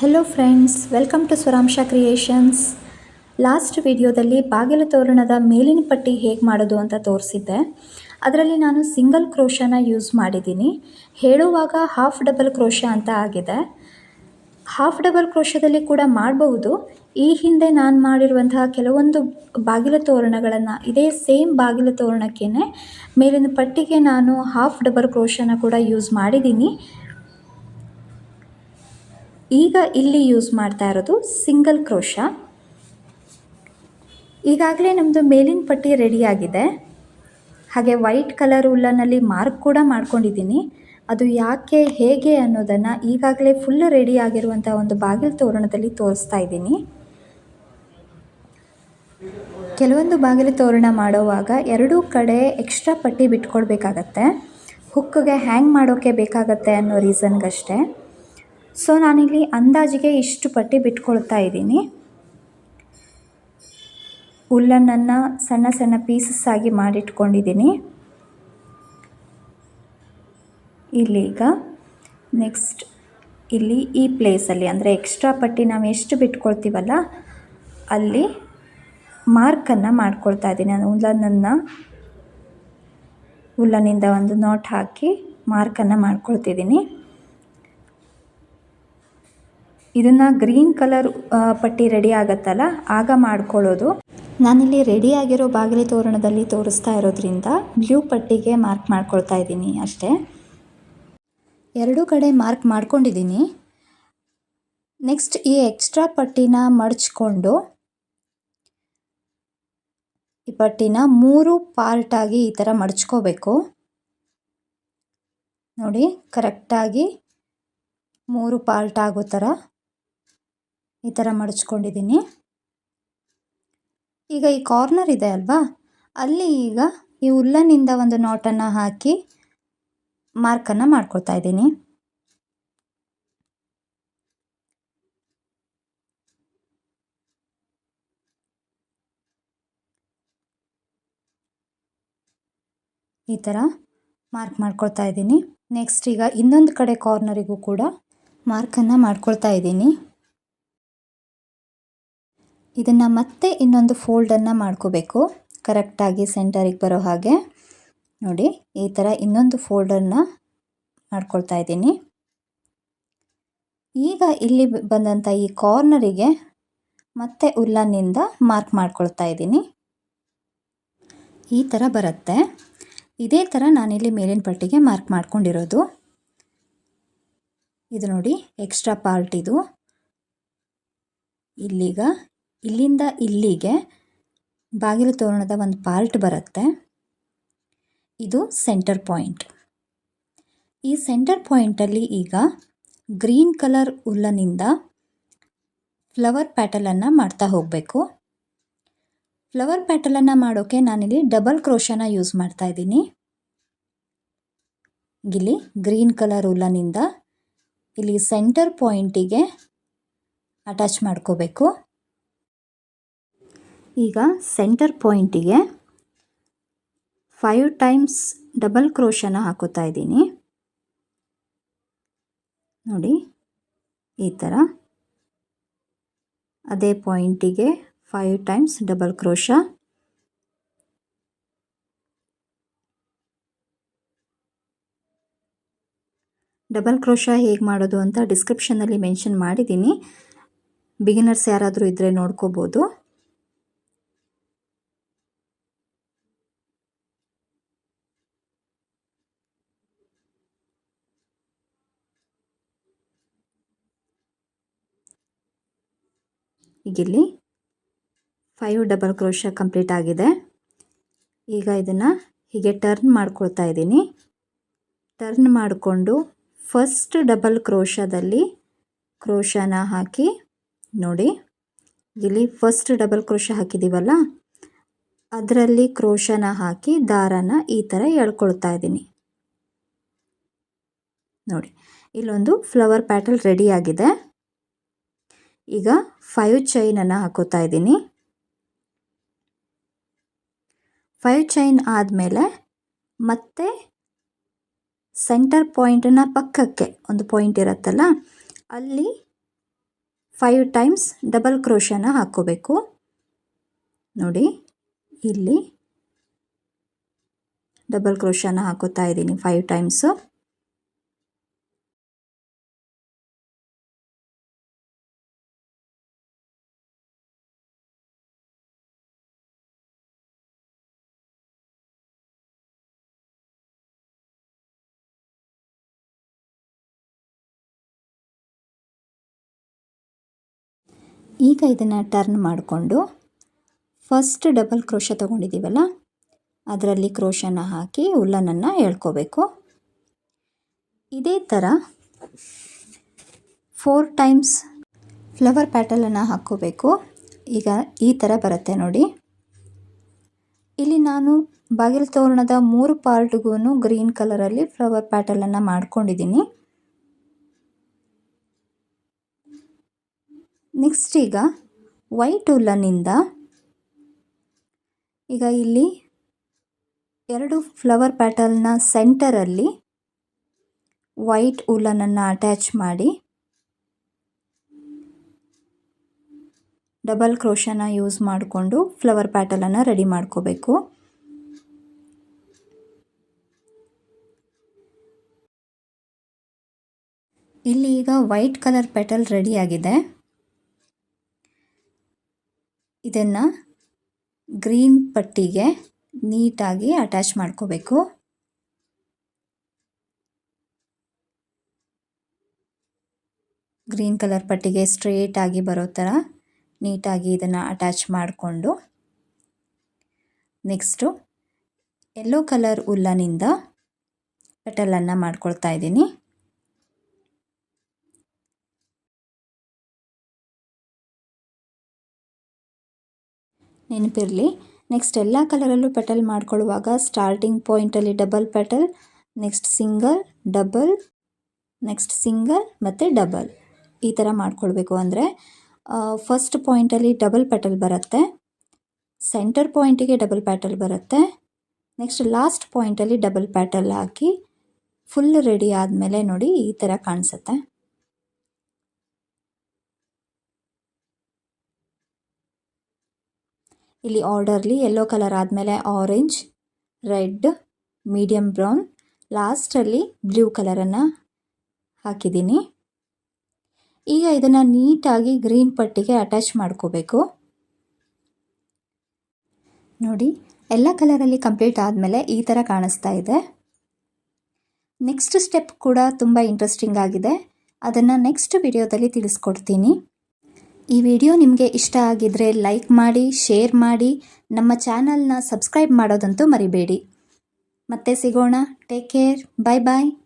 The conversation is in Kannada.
Hello friends welcome to Swaramsha creations last ವಿಡಿಯೋದಲ್ಲಿ ಬಾಗಿಲು ತೋರಣದ ಮೇಲಿನ ಪಟ್ಟಿ ಹೇಗೆ ಮಾಡೋದು ಅಂತ ತೋರಿಸಿದ್ದೆ. ಅದರಲ್ಲಿ ನಾನು ಸಿಂಗಲ್ ಕ್ರೋಶನ ಯೂಸ್ ಮಾಡಿದ್ದೀನಿ. ಹೇಳುವಾಗ ಹಾಫ್ ಡಬಲ್ ಕ್ರೋಶ ಅಂತ ಆಗಿದೆ. ಹಾಫ್ ಡಬಲ್ ಕ್ರೋಶದಲ್ಲಿ ಕೂಡ ಮಾಡಬಹುದು. ಈ ಹಿಂದೆ ನಾನು ಮಾಡಿರುವಂತಹ ಕೆಲವೊಂದು ಬಾಗಿಲು ತೋರಣಗಳನ್ನು ಇದೇ ಸೇಮ್ ಬಾಗಿಲು ತೋರಣಕ್ಕೇ ಮೇಲಿನ ಪಟ್ಟಿಗೆ ನಾನು ಹಾಫ್ ಡಬಲ್ ಕ್ರೋಶನ ಕೂಡ ಯೂಸ್ ಮಾಡಿದ್ದೀನಿ. ಈಗ ಇಲ್ಲಿ ಯೂಸ್ ಮಾಡ್ತಾ ಇರೋದು ಸಿಂಗಲ್ ಕ್ರೋಶ ಈಗಾಗಲೇ ನಮ್ಮದು ಮೇಲಿನ ಪಟ್ಟಿ ರೆಡಿಯಾಗಿದೆ ಹಾಗೆ ವೈಟ್ ಕಲರ್ ಉಲ್ಲನಲ್ಲಿ ಮಾರ್ಕ್ ಕೂಡ ಮಾಡ್ಕೊಂಡಿದ್ದೀನಿ. ಅದು ಯಾಕೆ, ಹೇಗೆ ಅನ್ನೋದನ್ನು ಈಗಾಗಲೇ ಫುಲ್ ರೆಡಿ ಆಗಿರುವಂಥ ಒಂದು ಬಾಗಿಲು ತೋರಣದಲ್ಲಿ ತೋರಿಸ್ತಾ ಇದ್ದೀನಿ. ಕೆಲವೊಂದು ಬಾಗಿಲು ತೋರಣ ಮಾಡುವಾಗ ಎರಡೂ ಕಡೆ ಎಕ್ಸ್ಟ್ರಾ ಪಟ್ಟಿ ಬಿಟ್ಕೊಡ್ಬೇಕಾಗತ್ತೆ. ಹುಕ್ಕಿಗೆ ಹ್ಯಾಂಗ್ ಮಾಡೋಕ್ಕೆ ಬೇಕಾಗತ್ತೆ ಅನ್ನೋ ರೀಸನ್ಗಷ್ಟೇ ಸೊ ನಾನಿಲ್ಲಿ ಅಂದಾಜಿಗೆ ಇಷ್ಟು ಪಟ್ಟಿ ಬಿಟ್ಕೊಳ್ತಾ ಇದ್ದೀನಿ. ಉಲ್ಲನನ್ನು ಸಣ್ಣ ಸಣ್ಣ ಪೀಸಸ್ ಆಗಿ ಮಾಡಿಟ್ಕೊಂಡಿದ್ದೀನಿ. ಇಲ್ಲಿ ನೆಕ್ಸ್ಟ್ ಇಲ್ಲಿ ಈ ಪ್ಲೇಸಲ್ಲಿ ಅಂದರೆ ಎಕ್ಸ್ಟ್ರಾ ಪಟ್ಟಿ ನಾವು ಎಷ್ಟು ಬಿಟ್ಕೊಳ್ತೀವಲ್ಲ, ಅಲ್ಲಿ ಮಾರ್ಕನ್ನು ಮಾಡ್ಕೊಳ್ತಾ ಇದ್ದೀನಿ. ನಾನು ಉಲ್ಲನನ್ನು ಉಲ್ಲನಿಂದ ಒಂದು ನೋಟ್ ಹಾಕಿ ಮಾರ್ಕನ್ನು ಮಾಡ್ಕೊಳ್ತಿದ್ದೀನಿ. ಇದನ್ನು ಗ್ರೀನ್ ಕಲರ್ ಪಟ್ಟಿ ರೆಡಿ ಆಗುತ್ತಲ್ಲ, ಆಗ ಮಾಡ್ಕೊಳ್ಳೋದು. ನಾನಿಲ್ಲಿ ರೆಡಿ ಆಗಿರೋ ಬಾಗಿಲು ತೋರಣದಲ್ಲಿ ತೋರಿಸ್ತಾ ಇರೋದ್ರಿಂದ ಬ್ಲೂ ಪಟ್ಟಿಗೆ ಮಾರ್ಕ್ ಮಾಡ್ಕೊಳ್ತಾ ಇದ್ದೀನಿ ಅಷ್ಟೇ. ಎರಡೂ ಕಡೆ ಮಾರ್ಕ್ ಮಾಡ್ಕೊಂಡಿದ್ದೀನಿ. ನೆಕ್ಸ್ಟ್ ಈ ಎಕ್ಸ್ಟ್ರಾ ಪಟ್ಟಿನ ಮಡಚ್ಕೊಂಡು, ಈ ಪಟ್ಟಿನ ಮೂರು ಪಾರ್ಟಾಗಿ ಈ ಥರ ಮಡಚ್ಕೋಬೇಕು. ನೋಡಿ ಕರೆಕ್ಟಾಗಿ ಮೂರು ಪಾರ್ಟ್ ಆಗೋ ಥರ ಈ ಥರ ಮಡಚ್ಕೊಂಡಿದ್ದೀನಿ. ಈಗ ಈ ಕಾರ್ನರ್ ಇದೆ ಅಲ್ವಾ? ಅಲ್ಲಿ ಈಗ ಈ ಉಲ್ಲನಿಂದ ಒಂದು ನಾಟನ್ನು ಹಾಕಿ ಮಾರ್ಕನ್ನು ಮಾಡ್ಕೊಳ್ತಾ ಇದ್ದೀನಿ. ಈ ಥರ ಮಾರ್ಕ್ ಮಾಡ್ಕೊಳ್ತಾ ಇದ್ದೀನಿ. ನೆಕ್ಸ್ಟ್ ಈಗ ಇನ್ನೊಂದು ಕಡೆ ಕಾರ್ನರಿಗೂ ಕೂಡ ಮಾರ್ಕನ್ನು ಮಾಡ್ಕೊಳ್ತಾ ಇದ್ದೀನಿ. ಇದನ್ನು ಮತ್ತೆ ಇನ್ನೊಂದು ಫೋಲ್ಡನ್ನು ಮಾಡ್ಕೋಬೇಕು. ಕರೆಕ್ಟಾಗಿ ಸೆಂಟರಿಗೆ ಬರೋ ಹಾಗೆ. ನೋಡಿ, ಈ ಥರ ಇನ್ನೊಂದು ಫೋಲ್ಡನ್ನು ಮಾಡ್ಕೊಳ್ತಾ ಇದ್ದೀನಿ. ಈಗ ಇಲ್ಲಿ ಬಂದಂಥ ಈ ಕಾರ್ನರಿಗೆ ಮತ್ತೆ ಉಲ್ಲನ್ನಿಂದ ಮಾರ್ಕ್ ಮಾಡ್ಕೊಳ್ತಾ ಇದ್ದೀನಿ. ಈ ಥರ ಬರುತ್ತೆ. ಇದೇ ಥರ ನಾನಿಲ್ಲಿ ಮೇಲಿನ ಪಟ್ಟಿಗೆ ಮಾರ್ಕ್ ಮಾಡ್ಕೊಂಡಿರೋದು. ಇದು ನೋಡಿ ಎಕ್ಸ್ಟ್ರಾ ಪಾರ್ಟ್ ಇದು. ಇಲ್ಲಿಗ ಇಲ್ಲಿಂದ ಇಲ್ಲಿಗೆ ಬಾಗಿಲು ತೋರಣದ ಒಂದು ಪಾರ್ಟ್ ಬರುತ್ತೆ. ಇದು ಸೆಂಟರ್ ಪಾಯಿಂಟ್ ಈ ಸೆಂಟರ್ ಪಾಯಿಂಟಲ್ಲಿ ಈಗ ಗ್ರೀನ್ ಕಲರ್ ಉಲ್ಲನಿಂದ ಫ್ಲವರ್ ಪ್ಯಾಟಲನ್ನು ಮಾಡ್ತಾ ಹೋಗಬೇಕು. ಫ್ಲವರ್ ಪ್ಯಾಟಲನ್ನು ಮಾಡೋಕ್ಕೆ ನಾನಿಲ್ಲಿ ಡಬಲ್ ಕ್ರೋಶನ ಯೂಸ್ ಮಾಡ್ತಾ ಇದ್ದೀನಿ. ಇಲ್ಲಿ ಗ್ರೀನ್ ಕಲರ್ ಉಲ್ಲನಿಂದ ಇಲ್ಲಿ ಸೆಂಟರ್ ಪಾಯಿಂಟಿಗೆ ಅಟ್ಯಾಚ್ ಮಾಡ್ಕೋಬೇಕು. ಈಗ ಸೆಂಟರ್ ಪಾಯಿಂಟಿಗೆ ಫೈವ್ ಟೈಮ್ಸ್ ಡಬಲ್ ಕ್ರೋಶನ ಹಾಕೋತಾ ಇದ್ದೀನಿ. ನೋಡಿ, ಈ ಥರ ಅದೇ ಪಾಯಿಂಟಿಗೆ five times double crochet double crochet ಹೇಗೆ ಮಾಡೋದು ಅಂತ ಡಿಸ್ಕ್ರಿಪ್ಷನಲ್ಲಿ ಮೆನ್ಷನ್ ಮಾಡಿದ್ದೀನಿ. ಬಿಗಿನರ್ಸ್ ಯಾರಾದರೂ ಇದ್ದರೆ ನೋಡ್ಕೋಬೋದು. ಈಗಿಲ್ಲಿ ಫೈವ್ ಡಬಲ್ ಕ್ರೋಶ ಕಂಪ್ಲೀಟ್ ಆಗಿದೆ. ಈಗ ಇದನ್ನು ಹೀಗೆ ಟರ್ನ್ ಮಾಡ್ಕೊಳ್ತಾ ಇದ್ದೀನಿ. ಟರ್ನ್ ಮಾಡಿಕೊಂಡು ಫಸ್ಟ್ ಡಬಲ್ ಕ್ರೋಶದಲ್ಲಿ ಕ್ರೋಶನ ಹಾಕಿ ನೋಡಿ. ಇಲ್ಲಿ ಫಸ್ಟ್ ಡಬಲ್ ಕ್ರೋಶ ಹಾಕಿದ್ದೀವಲ್ಲ ಅದರಲ್ಲಿ ಕ್ರೋಶನ ಹಾಕಿ ದಾರನ ಈ ಥರ ಎಳ್ಕೊಳ್ತಾ ಇದ್ದೀನಿ. ನೋಡಿ, ಇಲ್ಲೊಂದು ಫ್ಲವರ್ ಪ್ಯಾಟಲ್ ರೆಡಿ ಆಗಿದೆ. ಈಗ ಫೈವ್ ಚೈನನ್ನು ಹಾಕೋತಾ ಇದ್ದೀನಿ. ಫೈವ್ ಚೈನ್ ಆದಮೇಲೆ ಮತ್ತೆ ಸೆಂಟರ್ ಪಾಯಿಂಟನ್ನು ಪಕ್ಕಕ್ಕೆ ಒಂದು ಪಾಯಿಂಟ್ ಇರುತ್ತಲ್ಲ, ಅಲ್ಲಿ ಫೈವ್ ಟೈಮ್ಸ್ ಡಬಲ್ ಕ್ರೋಶನ ಹಾಕ್ಕೋಬೇಕು. ನೋಡಿ, ಇಲ್ಲಿ ಡಬಲ್ ಕ್ರೋಶನ ಹಾಕೋತಾ ಇದ್ದೀನಿ ಫೈವ್ ಟೈಮ್ಸು ಈಗ ಇದನ್ನು ಟರ್ನ್ ಮಾಡಿಕೊಂಡು ಫಸ್ಟ್ ಡಬಲ್ ಕ್ರೋಶ ತೊಗೊಂಡಿದ್ದೀವಲ್ಲ ಅದರಲ್ಲಿ ಕ್ರೋಶನ ಹಾಕಿ ಉಲ್ಲನನ್ನು ಎಳ್ಕೋಬೇಕು. ಇದೇ ಥರ ಫೋರ್ ಟೈಮ್ಸ್ ಫ್ಲವರ್ ಪ್ಯಾಟಲನ್ನು ಹಾಕ್ಕೋಬೇಕು. ಈಗ ಈ ಥರ ಬರುತ್ತೆ ನೋಡಿ. ಇಲ್ಲಿ ನಾನು ಬಾಗಿಲು ತೋರಣದ ಮೂರು ಪಾರ್ಟ್ಗೂ ಗ್ರೀನ್ ಕಲರಲ್ಲಿ ಫ್ಲವರ್ ಪ್ಯಾಟಲನ್ನು ಮಾಡ್ಕೊಂಡಿದ್ದೀನಿ ನೆಕ್ಸ್ಟ್ ಈಗ ವೈಟ್ ಉಲ್ಲನಿಂದ ಈಗ ಇಲ್ಲಿ ಎರಡು ಫ್ಲವರ್ ಪ್ಯಾಟಲ್ನ ಸೆಂಟರಲ್ಲಿ ವೈಟ್ ಉಲ್ಲನನ್ನು ಅಟ್ಯಾಚ್ ಮಾಡಿ ಡಬಲ್ ಕ್ರೋಶನ ಯೂಸ್ ಮಾಡಿಕೊಂಡು ಫ್ಲವರ್ ಪ್ಯಾಟಲನ್ನು ರೆಡಿ ಮಾಡ್ಕೋಬೇಕು. ಇಲ್ಲಿ ಈಗ ವೈಟ್ ಕಲರ್ ಪೆಟಲ್ ರೆಡಿಯಾಗಿದೆ ಇದನ್ನು ಗ್ರೀನ್ ಪಟ್ಟಿಗೆ ನೀಟಾಗಿ ಅಟ್ಯಾಚ್ ಮಾಡ್ಕೋಬೇಕು. ಗ್ರೀನ್ ಕಲರ್ ಪಟ್ಟಿಗೆ ಸ್ಟ್ರೇಟಾಗಿ ಬರೋ ಥರ ನೀಟಾಗಿ ಇದನ್ನು ಅಟ್ಯಾಚ್ ಮಾಡಿಕೊಂಡು ನೆಕ್ಸ್ಟು ಯೆಲ್ಲೋ ಕಲರ್ ಉಲ್ಲನಿಂದ ಪೆಟಲನ್ನು ಮಾಡ್ಕೊಳ್ತಾ ಇದ್ದೀನಿ. ನೆನಪಿರಲಿ. ನೆಕ್ಸ್ಟ್ ಎಲ್ಲ ಕಲರಲ್ಲೂ ಪೆಟಲ್ ಮಾಡ್ಕೊಳ್ಳುವಾಗ starting ಪಾಯಿಂಟಲ್ಲಿ double petal next single double next single ಮತ್ತು ಡಬಲ್ ಈ ಥರ ಮಾಡ್ಕೊಳ್ಬೇಕು ಅಂದರೆ ಫಸ್ಟ್ ಪಾಯಿಂಟಲ್ಲಿ ಡಬಲ್ ಪೆಟಲ್ ಬರುತ್ತೆ ಸೆಂಟರ್ ಪಾಯಿಂಟಿಗೆ ಡಬಲ್ ಪ್ಯಾಟಲ್ ಬರುತ್ತೆ ನೆಕ್ಸ್ಟ್ ಲಾಸ್ಟ್ ಪಾಯಿಂಟಲ್ಲಿ ಡಬಲ್ ಪ್ಯಾಟಲ್ ಹಾಕಿ ಫುಲ್ ರೆಡಿ ಆದಮೇಲೆ ನೋಡಿ ಈ ಥರ ಕಾಣಿಸುತ್ತೆ. ಇಲ್ಲಿ ಆರ್ಡರ್ಲಿ ಯೆಲ್ಲೋ ಕಲರ್ ಆದಮೇಲೆ ಆರೆಂಜ್ ರೆಡ್ ಮೀಡಿಯಮ್ ಬ್ರೌನ್ ಲಾಸ್ಟಲ್ಲಿ ಬ್ಲೂ ಕಲರನ್ನು ಹಾಕಿದ್ದೀನಿ. ಈಗ ಇದನ್ನು ನೀಟಾಗಿ ಗ್ರೀನ್ ಪಟ್ಟಿಗೆ ಅಟ್ಯಾಚ್ ಮಾಡ್ಕೋಬೇಕು. ನೋಡಿ, ಎಲ್ಲ ಕಲರಲ್ಲಿ ಕಂಪ್ಲೀಟ್ ಆದಮೇಲೆ ಈ ಥರ ಕಾಣಿಸ್ತಾ ಇದೆ. ನೆಕ್ಸ್ಟ್ ಸ್ಟೆಪ್ ಕೂಡ ತುಂಬ ಇಂಟ್ರೆಸ್ಟಿಂಗ್ ಆಗಿದೆ. ಅದನ್ನು ನೆಕ್ಸ್ಟ್ ವಿಡಿಯೋದಲ್ಲಿ ತಿಳಿಸ್ಕೊಡ್ತೀನಿ. ಈ ವಿಡಿಯೋ ನಿಮಗೆ ಇಷ್ಟ ಆಗಿದ್ರೆ ಲೈಕ್ ಮಾಡಿ, ಶೇರ್ ಮಾಡಿ, ನಮ್ಮ ಚಾನಲ್ನ ಸಬ್ಸ್ಕ್ರೈಬ್ ಮಾಡೋದಂತೂ ಮರಿಬೇಡಿ. ಮತ್ತೆ ಸಿಗೋಣ. Take care. Bye bye.